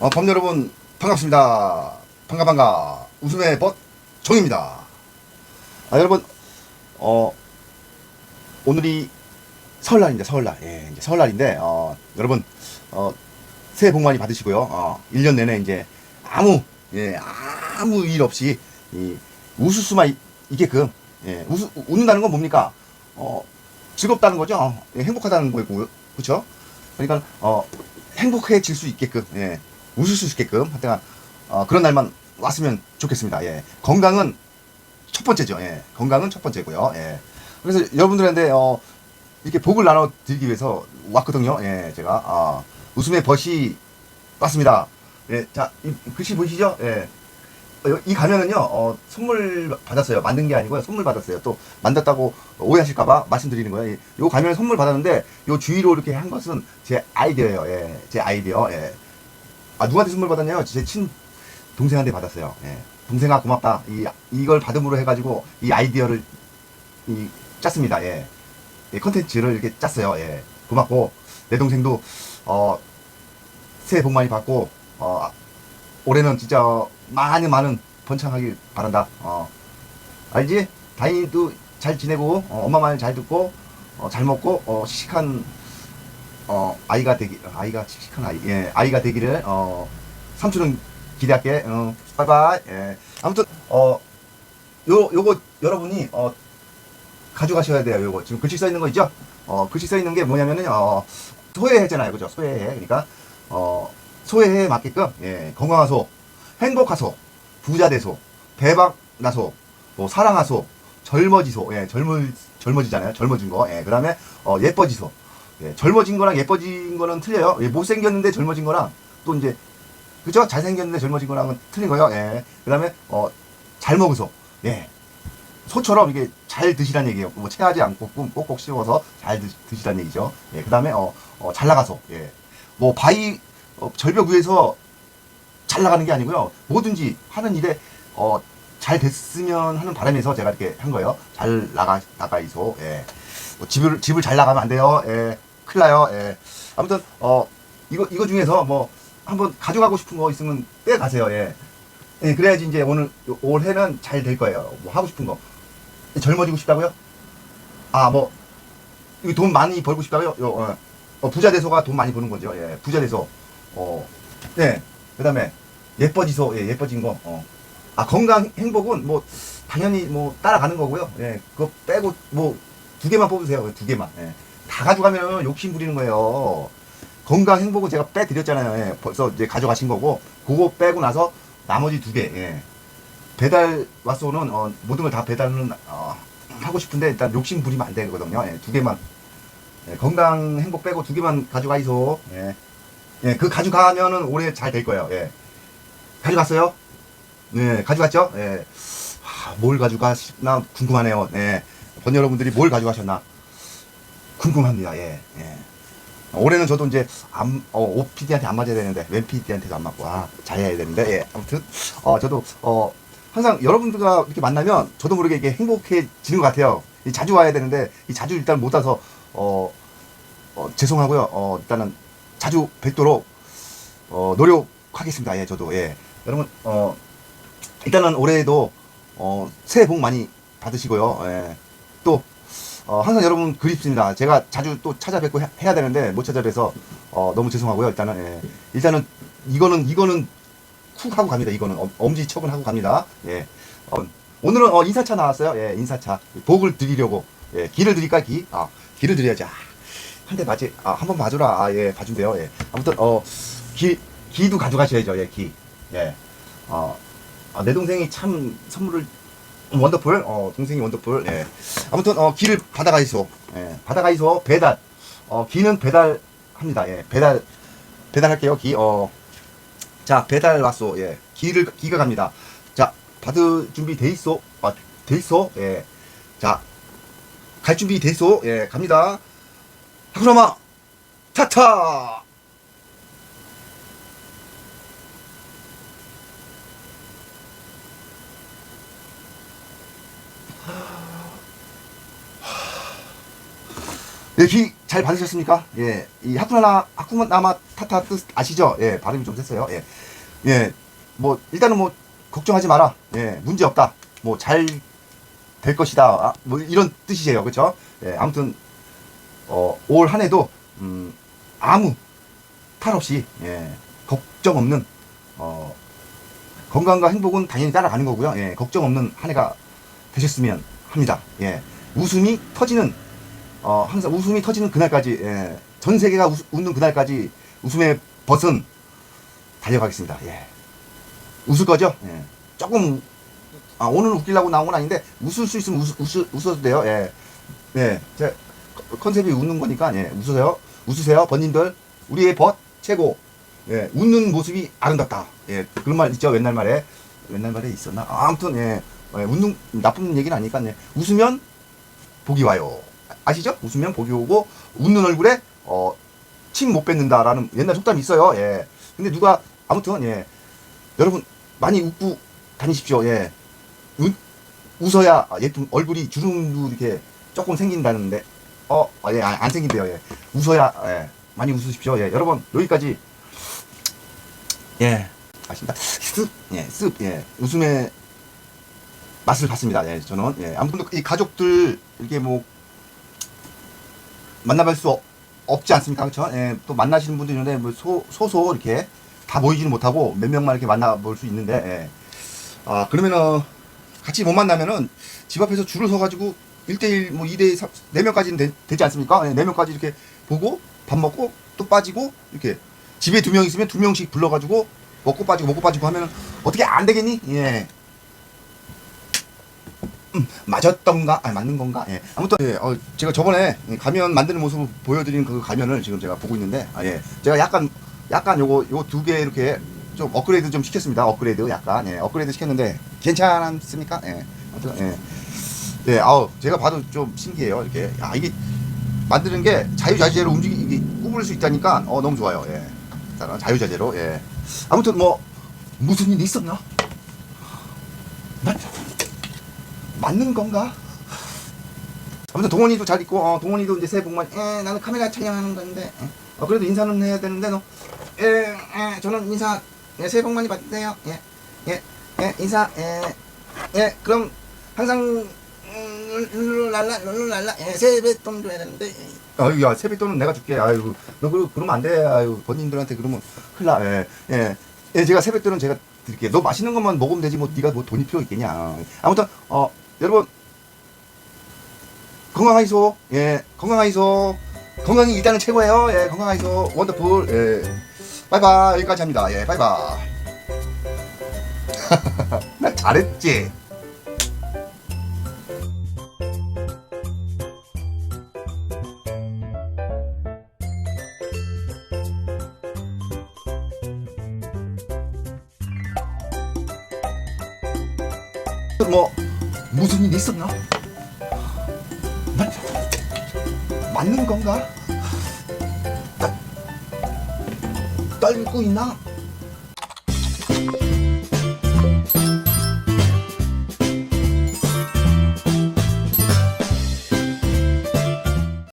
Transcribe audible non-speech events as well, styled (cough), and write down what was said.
어, 밤 여러분 반갑습니다. 반가 반가 웃음의 벗 정입니다. 아, 여러분 어 오늘이 설날입니다. 설날. 예, 이제 설날인데 어 여러분 어 새해 복 많이 받으시고요. 어 1년 내내 이제 아무 예, 아무 일 없이 이 웃을 수만 있- 있게끔 예, 웃, 웃는다는 건 뭡니까? 어 즐겁다는 거죠. 예, 행복하다는 거고 그렇죠? 그러니까 어 행복해질 수 있게끔 예, 웃을 수 있게끔 하여튼 어, 그런 날만 왔으면 좋겠습니다. 예. 건강은 첫 번째죠. 예. 건강은 첫 번째고요. 예. 그래서 여러분들한테 어, 이렇게 복을 나눠 드리기 위해서 왔거든요. 예, 제가 아, 웃음의 벗이 왔습니다. 예, 자, 이 글씨 보이시죠? 예. 어, 이 가면은요, 어, 선물 받았어요. 만든 게 아니고요. 선물 받았어요. 또 만졌다고 오해하실까봐 말씀드리는 거예요. 이- 요 가면 선물 받았는데, 요 주위로 이렇게 한 것은 제 아이디어예요. 예, 제 아이디어. 예. 아, 누구한테 선물 받았냐요? 제 친 동생한테 받았어요. 예. 동생아 고맙다. 이 이걸 받음으로 해가지고 이 아이디어를 이 짰습니다. 예. 이 컨텐츠를 이렇게 짰어요. 예. 고맙고 내 동생도 어 새해 복 많이 받고 어 올해는 진짜 많은 많은 번창하길 바란다. 어 알지? 다인이도 잘 지내고 어, 엄마 말 잘 듣고 어, 잘 먹고 어 씩씩한 어 아이가 되기 아이가 씩씩한 아이. 예 아이가 되기를 어 삼촌은 기대할게. 어 바이바이. 예. 아무튼 어 요 요거 여러분이 어 가져가셔야 돼요 요거. 지금 글씨 써 있는 거 있죠? 어 글씨 써 있는 게 뭐냐면은 어 소외해잖아요. 그죠? 소외해. 그러니까 어 소외해에 맞게끔 예 건강하소 행복하소 부자 되소 대박 나소 뭐 사랑하소 젊어지소. 예 젊을 젊어지잖아요. 젊어진 거 예 그다음에 어 예뻐지소 예, 젊어진 거랑 예뻐진 거는 틀려요. 예, 못생겼는데 젊어진 거랑 또 이제 그죠? 잘생겼는데 젊어진 거랑은 틀린 거예요. 예. 그다음에 어, 잘 먹으소. 예. 소처럼 이게 잘 드시란 얘기예요. 뭐 체하지 않고 꼭- 꼭꼭 씹어서 잘 드, 드시란 얘기죠. 예. 그다음에 어, 어, 잘 나가소. 예. 뭐 바위 어, 절벽 위에서 잘 나가는 게 아니고요. 뭐든지 하는 일에 어, 잘 됐으면 하는 바람에서 제가 이렇게 한 거예요. 잘 나가 나가이소. 예. 뭐 집을 집을 잘 나가면 안 돼요. 예. 큰일 나요. 예. 아무튼 어 이거 이거 중에서 뭐 한번 가져가고 싶은 거 있으면 빼 가세요. 예. 예, 그래야지 이제 오늘 요- 올해는 잘 될 거예요. 뭐 하고 싶은 거. 젊어지고 싶다고요? 아, 뭐 이거 돈 많이 벌고 싶다고요? 요, 어, 어, 부자 대소가 돈 많이 버는 거죠. 예. 부자 대소. 어. 네. 그다음에 예뻐지소. 예, 예뻐진 거. 어. 아, 건강 행복은 뭐 당연히 뭐 따라가는 거고요. 예. 그거 빼고 뭐 두 개만 뽑으세요. 두 개만. 예. 다 가져가면 욕심 부리는 거예요. 건강 행복은 제가 빼드렸잖아요. 예. 벌써 이제 가져가신 거고, 그거 빼고 나서 나머지 두 개. 예. 배달 와서는 어, 모든 걸 다 배달은 어, 하고 싶은데 일단 욕심 부리면 안 되거든요. 예. 두 개만. 예. 건강 행복 빼고 두 개만 가져가이소. 예. 예. 그 가져가면은 올해 잘 될 거예요. 예. 가져갔어요? 네, 가져갔죠? 예. 하, 뭘 가져가시나 궁금하네요. 예. 본 여러분들이 뭘 가져가셨나 궁금합니다. 예, 예. 올해는 저도 이제 안, 어, 오 PD한테 안 맞아야 되는데 웬 PD한테도 안 맞고 아 잘해야 되는데 예 아무튼 어 저도 어 항상 여러분들과 이렇게 만나면 저도 모르게 이게 행복해지는 것 같아요. 이 자주 와야 되는데 이 자주 일단 못 와서 어, 어 죄송하고요. 어 일단은 자주 뵙도록 어 노력하겠습니다. 예 저도 예 여러분 어 일단은 올해에도 어 새해 복 많이 받으시고요. 예. 또 어, 항상 여러분 그립습니다. 제가 자주 또 찾아뵙고 해, 해야 되는데 못 찾아뵈서 어, 너무 죄송하고요. 일단은 예. 일단은 이거는 이거는 쿡 하고 갑니다. 이거는 엄- 엄지척은 하고 갑니다. 예. 어, 오늘은 어, 인사차 나왔어요. 예, 인사차 복을 드리려고 예, 기를 드릴까 기? 아 기를 드려야지. 아, 한대 맞지? 아, 한 번 봐주라. 아, 예, 봐준대요. 예. 아무튼 어, 기 기도 가져가셔야죠. 예, 기. 예. 어, 아, 내 동생이 참 선물을 원더풀, 어, 동생이 원더풀, 예. 아무튼, 어, 기를 받아가이소. 예, 받아가이소, 배달. 어, 기는 배달합니다. 예, 배달, 배달할게요, 기. 어, 자, 배달 왔소. 예, 기를, 기가 갑니다. 자, 받을 준비 돼 있어. 아, 돼 있어. 예. 자, 갈 준비 돼 있어. 예, 갑니다. 하쿠라마, 타타! 예, 기잘 받으셨습니까? 예, 이 하쿠나나 하쿠나마 타타 뜻 아시죠? 예, 발음이 좀 셌어요. 예, 예, 뭐 일단은 뭐 걱정하지 마라. 예, 문제 없다. 뭐 잘 될 것이다. 아, 뭐 이런 뜻이세요, 그렇죠? 예, 아무튼 어, 올 한 해도 음, 아무 탈 없이 예, 걱정 없는 어, 건강과 행복은 당연히 따라가는 거고요. 예, 걱정 없는 한 해가 되셨으면 합니다. 예, 웃음이 터지는 어, 항상 웃음이 터지는 그날까지 예, 전 세계가 웃, 웃는 그날까지 웃음의 벗은 달려가겠습니다. 예. 웃을 거죠? 예. 조금 아, 오늘 웃기려고 나온 건 아닌데 웃을 수 있으면 웃, 웃, 웃어도 돼요. 예. 예. 제 컨셉이 웃는 거니까 예. 웃으세요. 웃으세요. 번님들 우리의 벗 최고. 예. 웃는 모습이 아름답다. 예. 그런 말 있죠. 옛날 말에 옛날 말에 있었나? 아, 아무튼 예. 예, 웃는 나쁜 얘기는 아니니까 예. 웃으면 복이 와요. 아시죠? 웃으면 복이 오고 웃는 얼굴에 어, 침 못 뱉는다라는 옛날 속담이 있어요. 예. 근데 누가 아무튼 예. 여러분 많이 웃고 다니십시오. 예. 웃, 웃어야 예쁜 얼굴이 주름도 이렇게 조금 생긴다는데 어, 아, 예, 안, 안 생긴대요. 예. 웃어야 예. 많이 웃으십시오. 예. 여러분 여기까지 예. 아십니다. 습, 예, 습, 예. 웃음의 맛을 봤습니다. 예, 저는 예. 아무튼 이 가족들 이렇게 뭐 만나뵐 수 없, 없지 않습니까? 그렇죠? 예, 또 만나시는 분도 있는데 뭐 소, 소소 이렇게 다 모이지는 못하고 몇 명만 이렇게 만나볼 수 있는데 예. 아 그러면은 같이 못 만나면은 집 앞에서 줄을 서가지고 1대1 뭐 2대 4명까지는 되, 되지 않습니까? 예, 4명까지 이렇게 보고 밥 먹고 또 빠지고 이렇게 집에 두 명 있으면 두 명씩 불러가지고 먹고 빠지고 먹고 빠지고 하면은 어떻게 안 되겠니? 예. 음, 맞았던가? 아니, 맞는 건가? 예. 아무튼, 예, 어, 제가 저번에 가면 만드는 모습을 보여드린 그 가면을 지금 제가 보고 있는데, 아, 예. 제가 약간, 약간 요거, 요거 두 개 이렇게 좀 업그레이드 좀 시켰습니다. 업그레이드 약간, 예. 업그레이드 시켰는데, 괜찮습니까? 예. 아무튼, 예. 예, 아우, 제가 봐도 좀 신기해요. 이렇게. 야, 이게 만드는 게 자유자재로 움직이기, 구부릴 수 있다니까, 어, 너무 좋아요. 예. 자유자재로, 예. 아무튼 뭐, 무슨 일이 있었나? 맞, 맞는 건가? 아무튼 동원이도 잘 있고 어, 동원이도 이제 새해 복 많이 에 나는 카메라 촬영하는 건데 에. 어, 그래도 인사는 해야 되는데 너. 에, 에, 저는 인사 예, 새해 복 많이 받으세요. 예, 예, 예, 인사 예, 예, 그럼 항상 음, 룰루랄라 룰루랄라 예, 세뱃돈 줘야 되는데 아유 야 세뱃돈은 내가 줄게. 아유 너 그, 그러면 안돼. 아유 본인들한테 그러면 큰일 나. 예, 예, 예, 제가 세뱃돈은 제가 드릴게 너 맛있는 것만 먹으면 되지. 뭐 네가 뭐 돈이 필요 있겠냐. 아무튼 어 여러분 건강하이소. 예 건강하이소. 건강이 일단은 최고예요. 예 건강하이소. 원더풀. 예. 바이바이. 여기까지 합니다. 예 바이바이. (laughs) 나 잘했지? 뭐 무슨 일이 있었나? 맞, 맞는 건가? 떨, 떨고 있나?